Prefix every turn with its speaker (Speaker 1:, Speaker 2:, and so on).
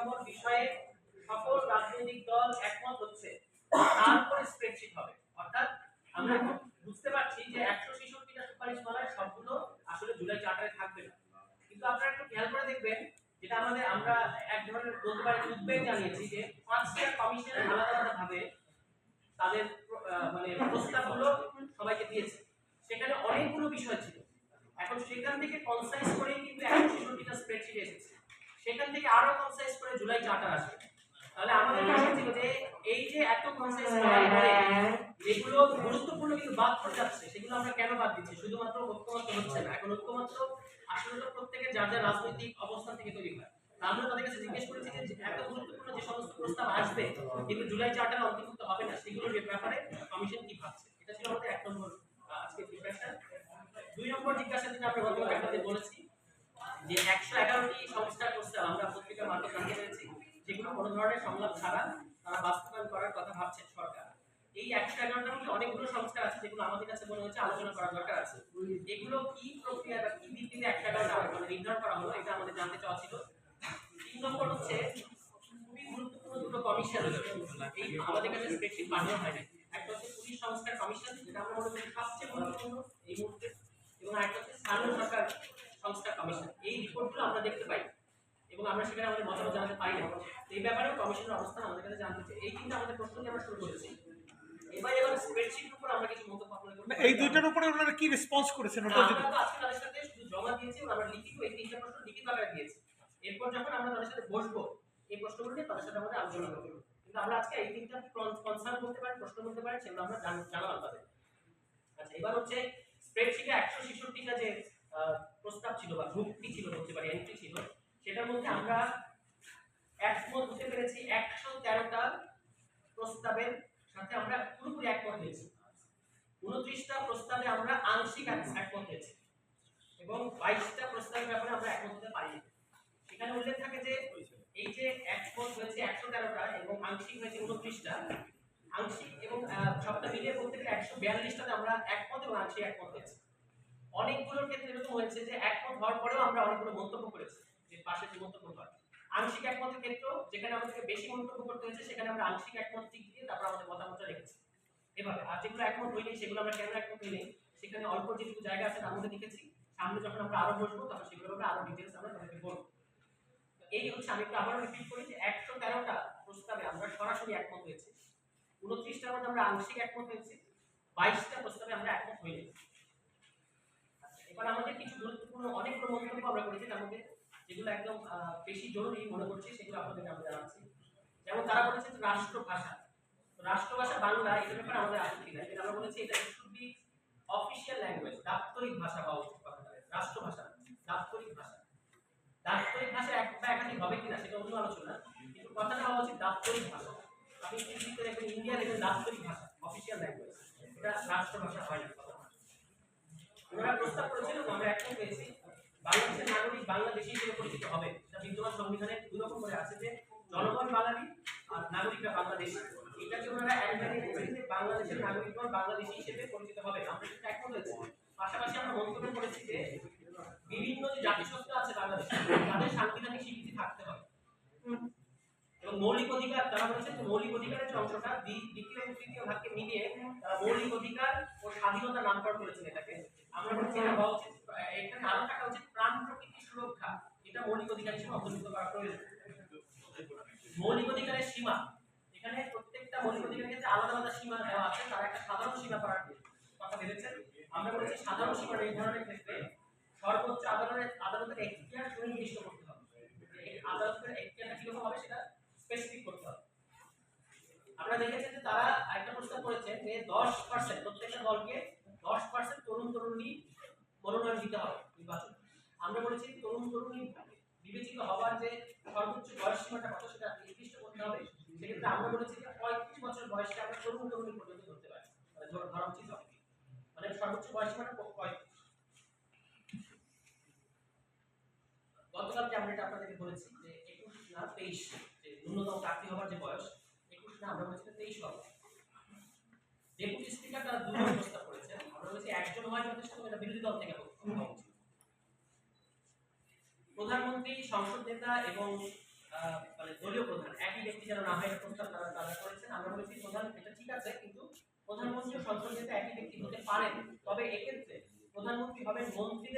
Speaker 1: নম্বর বিষয়ে সকল রাজনৈতিক দল একমত হচ্ছে তারপরে স্প্রেডশিট হবে। অর্থাৎ আমরা বুঝতে পারছি যে একশো ছেষট্টিটা সবগুলো আসলে জুলাই চার্টারে থাকবে না। কিন্তু আপনারা একটু খেয়াল করে দেখবেন যেটা আমাদের আমরা এক ধরনের বলতে পারি উদ্বেগ জানিয়েছি যে পাঁচটা কমিশন আলাদা আলাদা ভাবে তাদের মানে প্রস্তাবগুলো সবাইকে দিয়েছে। সেখানে অনেকগুলো বিষয় ছিল। এখন সেখান থেকে কনসাইজ করেই কিন্তু একশো ছেষট্টিটা স্প্রেডশিট এসেছে সেখান থেকে আরও কনসাইজ করে জুলাই চার্টার আসবে। তাহলে আমাদের প্রশ্ন ছিল যে এই যে এত কনসাইজ করার পরে যেগুলো গুরুত্বপূর্ণ কিন্তু বাদ পড়ে যাচ্ছে সেগুলো আমরা কেন বাদ দিচ্ছি? শুধুমাত্র ঐক্যমত্য হচ্ছে না। এখন ঐক্যমত্য আসলে তো প্রত্যেকের যার যার রাজনৈতিক অবস্থান থেকে তৈরি হয়। আমরা তাদের কাছে জিজ্ঞেস করেছি যে এত গুরুত্বপূর্ণ যে সমস্ত প্রস্তাব আসবে কিন্তু জুলাই চার্টারে অন্তর্ভুক্ত হবে না সেগুলোর ব্যাপারে কমিশন কি ভাবছে? এটা ছিল আমাদের এক নম্বর আজকে প্রিপারেশন দুই নম্বর জিজ্ঞাসা যেটা আমরা গতকাল বলেছি যে একশো এগারোটি সংস্কার প্রস্তাব আমরা পত্রিকার মাধ্যমে জানতে পেরেছি যেগুলো কোনো ধরনের সংলাপ ছাড়া তারা বাস্তবায়ন করার কথা ভাবছেন সরকার। এই একশো এগারোটার মধ্যে অনেকগুলো সংস্কার আছে যেগুলো আমাদের কাছে মনে হচ্ছে আলোচনা করা দরকার আছে। এগুলো কি প্রক্রিয়া বা কি ভিত্তিতে একশো এগারোটা মানে নির্ধারণ করা হলো, এটা আমাদের জানতে চাওয়া ছিল। তিন নম্বর হচ্ছে, খুবই গুরুত্বপূর্ণ দুটো কমিশন এই আমাদের কাছে স্প্রেডশিট বানানো হয় না একটা হচ্ছে পুলিশ সংস্কার কমিশন, যেটা আমরা মনে করি সবচেয়ে গুরুত্বপূর্ণ এই মুহূর্তে। এবং আরেকটা হচ্ছে স্থানীয় সরকার সংস্কার কমিশন। এই রিপোর্টগুলো আমরা দেখতে পাই। এবং আমরা সেখানে আমাদের মতামত জানাতে পারি না। এই ব্যাপারেও কমিশনের অবস্থান আমাদের কাছে জানতে চাই। এই কিন্তু আমাদের প্রশ্ন আমরা শুরু করেছি। এবার এবার স্প্রেডশিটের উপর আমরা কিছু মন্তব্য আপনাদের
Speaker 2: এই দুইটার উপরে ওনারা কি রেসপন্স করেছেন ওটা যদি
Speaker 1: আমরা আজকে তাদের সাথে শুধু জমা দিয়েছি আমরা লিখিত এই তিনটা প্রশ্ন লিখিত আকারে দিয়েছি। এরপর যখন আমরা তাদের সাথে বসবো এই প্রশ্নগুলো নিয়ে তাদের সাথে আমাদের আলোচনা করব। কিন্তু আমরা আজকে এই তিনটা কনসার্ন পারি প্রশ্ন করতে পারি সেগুলো আমরা জান- জানালাম তাদের। আচ্ছা এবার হচ্ছে স্প্রেডশিটে একশো ছেষট্টিটা যে প্রস্তাব ছিল বা যুক্তি ছিল বলতে পারি এন্ট্রি ছিল সেটার মধ্যে আমরা একমত হতে পেরেছি, একশো তেরোটা প্রস্তাবের সাথে আমরা পুরোপুরি একমত হয়েছি। উনত্রিশটা প্রস্তাবে আমরা আংশিক এক- একমত হয়েছি এবং বাইশটা প্রস্তাবের ব্যাপারে আমরা একমত হতে পারি সেখানে উল্লেখ থাকে যে এই যে একমত হয়েছে একশো তেরোটা এবং আংশিক হয়েছে উনত্রিশটা, আংশিক এবং সবটা মিলিয়ে বলতে গেলে একশো বিয়াল্লিশটাতে আমরা একমত এবং আংশিক একমত হয়েছে। অনেকগুলোর ক্ষেত্রে এরকম হয়েছে যে একমত হওয়ার পরেও আমরা অনেকগুলো মন্তব্য করেছি। যে পাশে মন্তব্য হয় আংশিক একমতের ক্ষেত্রেও যেখানে আমাদেরকে বেশি মন্তব্য করতে হয়েছে সেখানে আমরা আংশিক একমত দিক দিয়ে তারপর আমাদের মতামতটা রেখেছি এভাবে আর যেগুলো একমত হয়নি সেগুলো আমরা কেন একমত হইনি সেখানে অল্প যেটুকু জায়গা আছে তার মধ্যে লিখেছি। সামনে যখন আমরা আরও বসবো তখন সেগুলো আমরা আরও ডিটেলস আমরা তাদেরকে বলব। এই হচ্ছে আমি একটু আবারও রিপিট করি যে একশো তেরোটা প্রস্তাবে আমরা সরাসরি একমত হয়েছি। উনত্রিশটার মধ্যে আমরা আংশিক একমত হয়েছি বাইশটা প্রস্তাবে আমরা একমত হইনি আচ্ছা, এবার আমাদের কিছু গুরুত্বপূর্ণ অনেকগুলো মন্তব্য আমরা করেছি তার মধ্যে যেগুলো একদম বেশি জরুরি মনে করছি, সেগুলো আপনাদের আমরা জানাচ্ছি। যেমন তারা বলেছে রাষ্ট্রভাষা। রাষ্ট্রভাষা বাংলা এটার ব্যাপারে আমাদের আপত্তি নাই আমরা বলেছি, এটা বি অফিসিয়াল ল্যাঙ্গুয়েজ দাপ্তরিক ভাষা কথাটা রাষ্ট্রভাষা, দাপ্তরিক ভাষা। দাপ্তরিক ভাষা এক বা একাধিক হবে কিনা সেটা অন্য আলোচনা। কিন্তু কথাটা হওয়া উচিত দাপ্তরিক ভাষা। আপনি ইংরেজিতে দেখবেন ইন্ডিয়া দেখবেন দাপ্তরিক ভাষা অফিসিয়াল ল্যাঙ্গুয়েজ এটা রাষ্ট্রভাষা হয় না। ওনারা প্রস্তাব করেছিল আমরা একমত হয়েছি বাংলাদেশের নাগরিক বাংলাদেশি হিসেবে পরিচিত হবে। এটা বিদ্যমান সংবিধানে দুই রকম করে আছে যে জনগণ বাঙালি আর নাগরিকরা বাংলাদেশি। এটাকে ওনারা অ্যাডভাইস করেছে যে বাংলাদেশের নাগরিকগণ বাংলাদেশি হিসেবে পরিচিত হবে। আমরা সেটা একমত হয়েছি, পাশাপাশি আমরা মন্তব্য করেছি যে বিভিন্ন যে জাতিসত্তা আছে বাংলাদেশে, তাদের সাংবিধানিক স্বীকৃতি থাকতে হবে। এবং মৌলিক অধিকার, তারা বলেছেন যে মৌলিক অধিকারের যে অংশটা দ্বিতীয় এবং তৃতীয় ভাগকে মিলিয়ে তারা মৌলিক অধিকার ও স্বাধীনতা নামকরণ করেছেন এটাকে। আমরা বলছি এখানে আরও থাকা উচিত। সুরক্ষা, এটা মৌলিক অধিকার হিসেবে অন্তর্ভুক্ত করা প্রয়োজন। মৌলিক অধিকারের সীমা, এখানে প্রত্যেকটা মৌলিক অধিকারের ক্ষেত্রে আলাদা আলাদা সীমা দেওয়া আছে, তারা একটা সাধারণ সীমা করার কথা ভেবেছেন? আমরা সাধারণ সীমা ক্ষেত্রে সর্বোচ্চ আদালতের আদালতের এখতিয়ার সুনির্দিষ্ট করতে হবে। আদালতের এখতিয়ারটা কীরকম হবে সেটা স্পেসিফিক করতে হবে। আমরা দেখেছি যে তারা একটা প্রস্তাব করেছে যে দশ পার্সেন্ট প্রত্যেকটা দলকে দশ পার্সেন্ট তরুণ তরুণী মনোনয়ন দিতে হবে নির্বাচন। আমরা বলেছি তরুণ তরুণী বিবেচিত হওয়ার যে সর্বোচ্চ বয়স সীমাটা কত সেটা নির্দিষ্ট করতে হবে। সেক্ষেত্রে আমরা বলেছি যে পঁয়ত্রিশ বছর বয়সে আমরা তরুণ তরুণী পর্যন্ত ধরতে পারি। মানে ধরা উচিত মানে সর্বোচ্চ বয়স সীমাটা পঁয়ত্রিশ। গতকালকে আমরা এটা আপনাদেরকে বলেছি যে একুশ না তেইশ, যে ন্যূনতম প্রার্থী হওয়ার যে বয়স, একুশ না, আমরা বলেছি তেইশ হবে ডেপুটি স্পিকার তারা দুজন প্রস্তাব করেছেন। আমরা বলেছি একজন হয় যথেষ্ট, এটা বিরোধী দল থেকে হোক- হওয়া উচিত প্রধানমন্ত্রী সংসদ নেতা এবং দলীয় আহ, মানে যেন না হয় প্রস্তাব তারা তারা করেছেন। আমরা বলছি প্রধান এটা ঠিক আছে কিন্তু প্রধানমন্ত্রী সংসদ নেতা একই ব্যক্তি হতে পারেন। তবে এক্ষেত্রে প্রধানমন্ত্রী হবেন মন্ত্রীদের